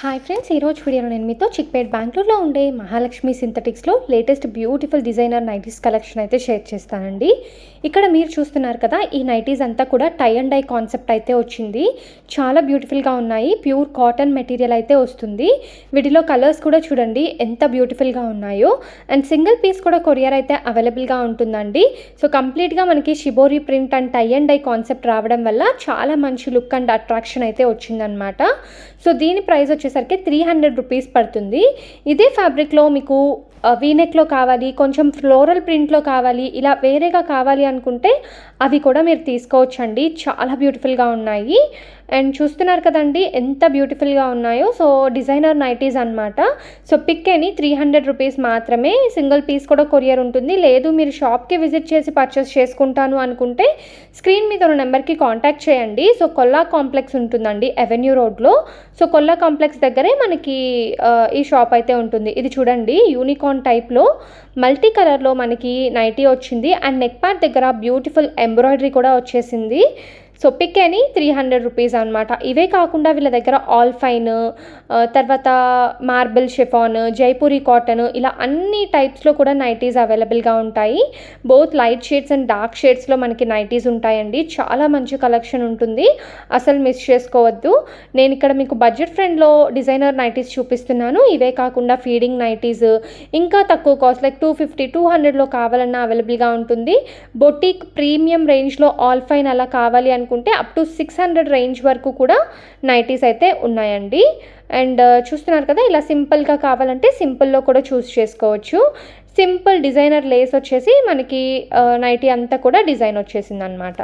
Hi friends ఈరోజు వీడియోలో నేను మీతో చిక్పేట్ బెంగళూరులో ఉండే Mahalakshmi సింథటిక్స్లో latest beautiful designer nighties collection అయితే షేర్ చేస్తానండి. ఇక్కడ మీరు చూస్తున్నారు కదా ఈ నైటీస్ అంతా కూడా టై అండ్ డై కాన్సెప్ట్ అయితే వచ్చింది. చాలా బ్యూటిఫుల్గా ఉన్నాయి ప్యూర్ కాటన్ మెటీరియల్ అయితే వస్తుంది. వీటిలో కలర్స్ కూడా చూడండి ఎంత బ్యూటిఫుల్గా ఉన్నాయో. అండ్ సింగిల్ పీస్ కూడా కొరియర్ అయితే అవైలబుల్గా ఉంటుందండి. సో కంప్లీట్గా మనకి shibori print and tie and dye concept రావడం వల్ల చాలా మంచి లుక్ అండ్ అట్రాక్షన్ అయితే వచ్చిందనమాట సో దీని ప్రైస్ వచ్చేసరికి త్రీ హండ్రెడ్ రూపీస్ పడుతుంది. ఇదే ఫ్యాబ్రిక్లో మీకు వీనెక్లో కావాలి కొంచెం ఫ్లోరల్ ప్రింట్లో కావాలి ఇలా వేరేగా కావాలి అనుకుంటే అవి కూడా మీరు తీసుకోవచ్చండి. చాలా బ్యూటిఫుల్గా ఉన్నాయి. అండ్ చూస్తున్నారు కదండి ఎంత బ్యూటిఫుల్గా ఉన్నాయో. సో డిజైనర్ నైటీస్ అనమాట సో పిక్ అని త్రీ హండ్రెడ్ రూపీస్ మాత్రమే సింగిల్ పీస్ కూడా కొరియర్ ఉంటుంది. లేదు మీరు షాప్కి విజిట్ చేసి పర్చేస్ చేసుకుంటాను అనుకుంటే స్క్రీన్ మీద ఉన్న నెంబర్కి కాంటాక్ట్ చేయండి. సో కొల్లా కాంప్లెక్స్ ఉంటుందండి అవెన్యూ రోడ్లో. సో కొల్లా కాంప్లెక్స్ దగ్గరే మనకి ఈ షాప్ అయితే ఉంటుంది. ఇది చూడండి యూనికార్న్ టైప్లో మల్టీ కలర్లో మనకి నైటీ వచ్చింది. అండ్ నెక్ పార్ట్ దగ్గర బ్యూటిఫుల్ ఎంబ్రాయిడరీ కూడా వచ్చేసింది. సో పిక్ అని త్రీ హండ్రెడ్ రూపీస్ అనమాట ఇవే కాకుండా వీళ్ళ దగ్గర ఆల్ ఫైన్ తర్వాత మార్బుల్ షిఫాన్ జైపూరి కాటన్ ఇలా అన్ని టైప్స్లో కూడా నైటీస్ అవైలబుల్గా ఉంటాయి. Both light shades and dark షేడ్స్లో మనకి నైటీస్ ఉంటాయండి. చాలా మంచి కలెక్షన్ ఉంటుంది. అసలు మిస్ చేసుకోవద్దు. నేను ఇక్కడ మీకు బడ్జెట్ ఫ్రెండ్లో డిజైనర్ నైటీస్ చూపిస్తున్నాను. ఇవే కాకుండా ఫీడింగ్ నైటీస్ ఇంకా తక్కువ cost like two fifty two హండ్రెడ్లో కావాలన్నా అవైలబుల్గా ఉంటుంది. బొటిక్ ప్రీమియం రేంజ్లో ఆల్ ఫైన్ అలా కావాలి అని అనుకుంటే up to six hundred range వరకు కూడా నైటీస్ అయితే ఉన్నాయండి. అండ్ uh, చూస్తున్నారు కదా ఇలా సింపుల్గా కావాలంటే సింపుల్లో కూడా చూస్ చేసుకోవచ్చు. సింపుల్ డిజైనర్ లేస్ వచ్చేసి మనకి uh, నైటీ అంతా కూడా డిజైన్ వచ్చేసింది అనమాట